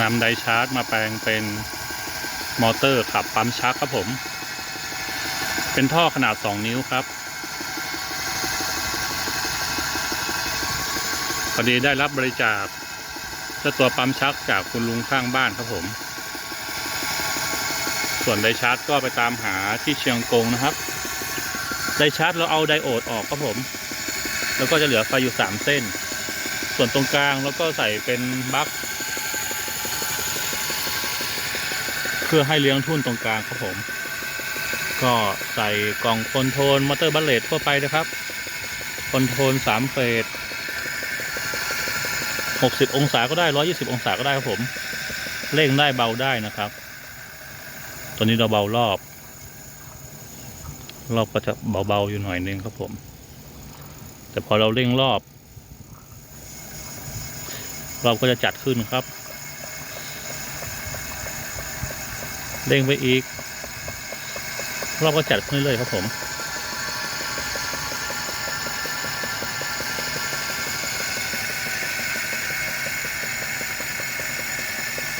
นำไดชาร์จมาแปลงเป็นมอเตอร์ขับปั๊มชักครับผม เป็นท่อขนาด 2 นิ้วครับพอดีได้รับบริจาคเจ้าตัวปั๊มชักจากคุณลุงข้างบ้านครับผม ส่วนไดชาร์จก็ไปตามหาที่เชียงกงนะครับ ไดชาร์จเราเอาไดโอดออกครับผม แล้วก็จะเหลือไฟอยู่ 3 เส้น ส่วนตรงกลางเราก็ใส่เป็นบั๊ก พื่อให้เลี้ยงทุ่นตรงกลางครับผม ก็ใส่กล่องคอนโทรลมอเตอร์บัลเลตทั่วไปนะครับคอนโทรล3เฟส60 องศาก็ได้ 120 องศาก็ได้ครับผมเร่งได้เบาได้นะครับ ตอนนี้เราเบารอบ รอบก็จะเบาๆอยู่หน่อยนึงครับผม แต่พอเราเร่งรอบ รอบก็จะจัดขึ้นครับ เร่งไปอีก รอบก็จัดขึ้นเรื่อยๆครับผม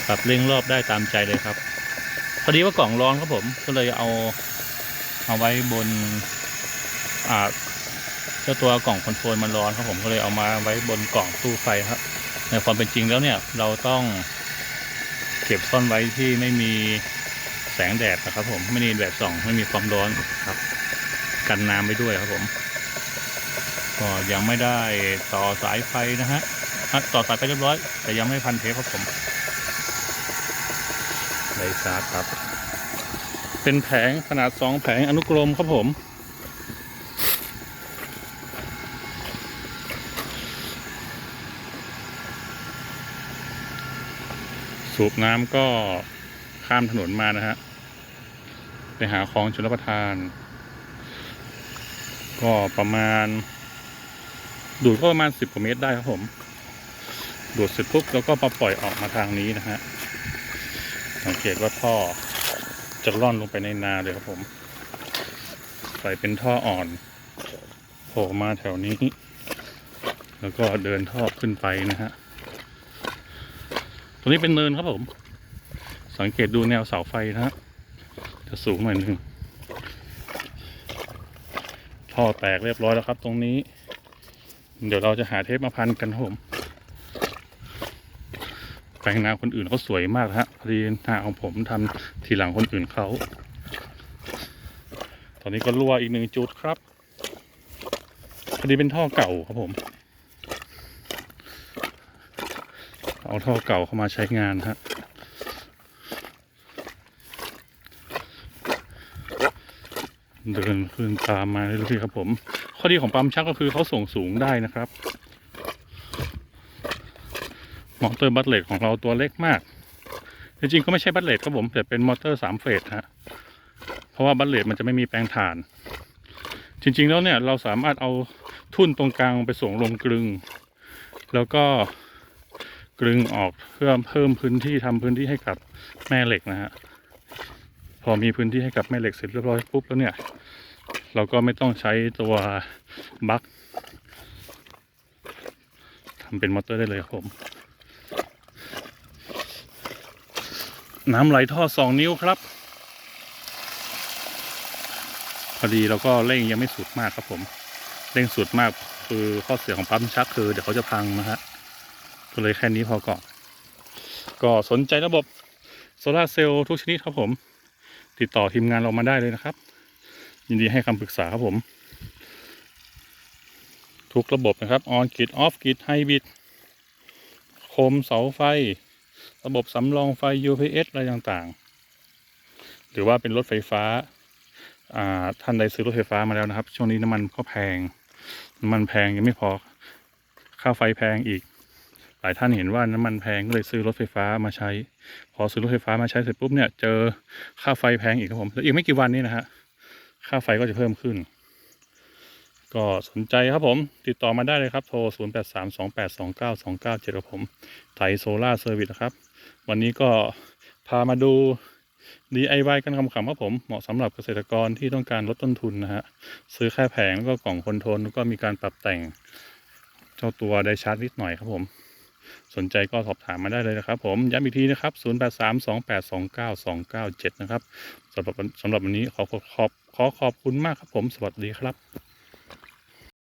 ปรับเร่งรอบได้ตามใจเลยครับพอดีว่ากล่องร้อนครับผมก็เลยเอาเอาไว้บนอ่าเจ้าตัวกล่องคอนโทรลมันร้อนครับผมก็เลยเอามาไว้บนกล่องตู้ไฟครับ ในความเป็นจริงแล้วเนี่ยเราต้องเก็บซ่อนไว้ที่ไม่มี แสงแดดนะครับผมไม่มีแดดส่องไม่มีความร้อนครับ กันน้ำไปด้วยครับผมก็ยังไม่ได้ต่อสายไฟนะฮะต่อสายไฟเรียบร้อย แต่ยังไม่พันเทปครับผมไดชาร์จครับ เป็นแผงขนาดสองแผงอนุกรมครับผมสูบน้ำก็ ข้ามถนนมานะฮะไปหาของชลประทาน ก็ประมาณ ดูดก็ประมาณสิบกว่าเมตรได้ครับผม ดูดเสร็จปุ๊บแล้วก็มาปล่อยออกมาทางนี้นะฮะสังเกตว่าท่อจะร่อนลงไปในนาเลยครับผม ใส่เป็นท่ออ่อนโผล่มาแถวนี้ แล้วก็เดินท่อขึ้นไปนะฮะตรงนี้เป็นเนินครับผม สังเกตดูแนวเสาไฟนะฮะจะสูงหน่อยหนึงท่อแตกเรียบร้อยแล้วครับตรงนี้ เดี๋ยวเราจะหาเทปมาพันกันผมแปลงนาคนอื่นเขาสวยมากฮะพอดีนาของผมทำทีหลังคนอื่นเขา ตอนนี้ก็รั่วอีกหนึ่งจุดครับ พอดีเป็นท่อเก่าครับผม เอาท่อเก่าเข้ามาใช้งานฮะ เดินขึ้นตามมาเรื่อยๆครับผม ข้อดีของปั๊มชักก็คือเขาส่งสูงได้นะครับ มอเตอร์บัตเลตของเราตัวเล็กมาก จริงๆก็ไม่ใช่บัตเลตครับผม แต่เป็นมอเตอร์สามเฟสฮะ เพราะว่าบัตเลตมันจะไม่มีแปลงถ่าน จริงๆแล้วเนี่ยเราสามารถเอาทุ่นตรงกลางไปส่งลงกลึง แล้วก็กลึงออกเพื่อเพิ่มพื้นที่ทำพื้นที่ให้กับแม่เหล็กนะฮะ พอมีพื้นที่ให้กับแม่เหล็กเสร็จเรียบร้อยปุ๊บแล้วเนี่ย เราก็ไม่ต้องใช้ตัวบัคทำเป็นมอเตอร์ได้เลยครับผม น้ำไหลท่อสองนิ้วครับ พอดีเราก็เร่งยังไม่สุดมากครับผม เร่งสุดมากคือข้อเสียของปั๊มชักคือเดี๋ยวเขาจะพังนะฮะก็เลยแค่นี้พอก่อน ก็สนใจระบบโซลาเซลล์ทุกชนิดครับผม ติดต่อทีมงานเรามาได้เลยนะครับ ยินดีให้คำปรึกษาครับผม ทุกระบบนะครับออนก i ดออฟก i ดไฮบริดโคมเสาไฟ ระบบสำรองไฟ UPS อะไรต่างๆ หรือว่าเป็นรถไฟฟ้าท่านใดซื้อรถไฟฟ้ามาแล้วนะครับ ช่วงนี้น้ำมันก็แพง น้ำมันแพงยังไม่พอ ค่าไฟแพงอีก ลายท่านเห็นว่าน้ำมันแพงก็เลยซื้อรถไฟฟ้ามาใช้ พอซื้อรถไฟฟ้ามาใช้เสร็จปุ๊บเนี่ยเจอค่าไฟแพงอีกครับผมแล้วอีกไม่กี่วันนี้นะฮะค่าไฟก็จะเพิ่มขึ้น ก็สนใจครับผม ติดต่อมาได้เลยครับ โทร 0 8 3 2 8 2 9 2 9 7กับผมไทยโซล่าเซอร์วิสนะครับ วันนี้ก็พามาดู DIY กันคำๆครับผม เหมาะสำหรับเกษตรกรที่ต้องการลดต้นทุนนะฮะ ซื้อแค่แผงแล้วก็กล่องคอนโทรลแล้วก็มีการปรับแต่ง เจ้าตัวไดชาร์จนิดหน่อยครับผม สนใจก็สอบถามมาได้เลยนะครับ ผมย้ำอีกทีนะครับ 0832829297 นะครับสำหรับสำหรับวันนี้ขอขอบขอขอบคุณมากครับผม สวัสดีครับ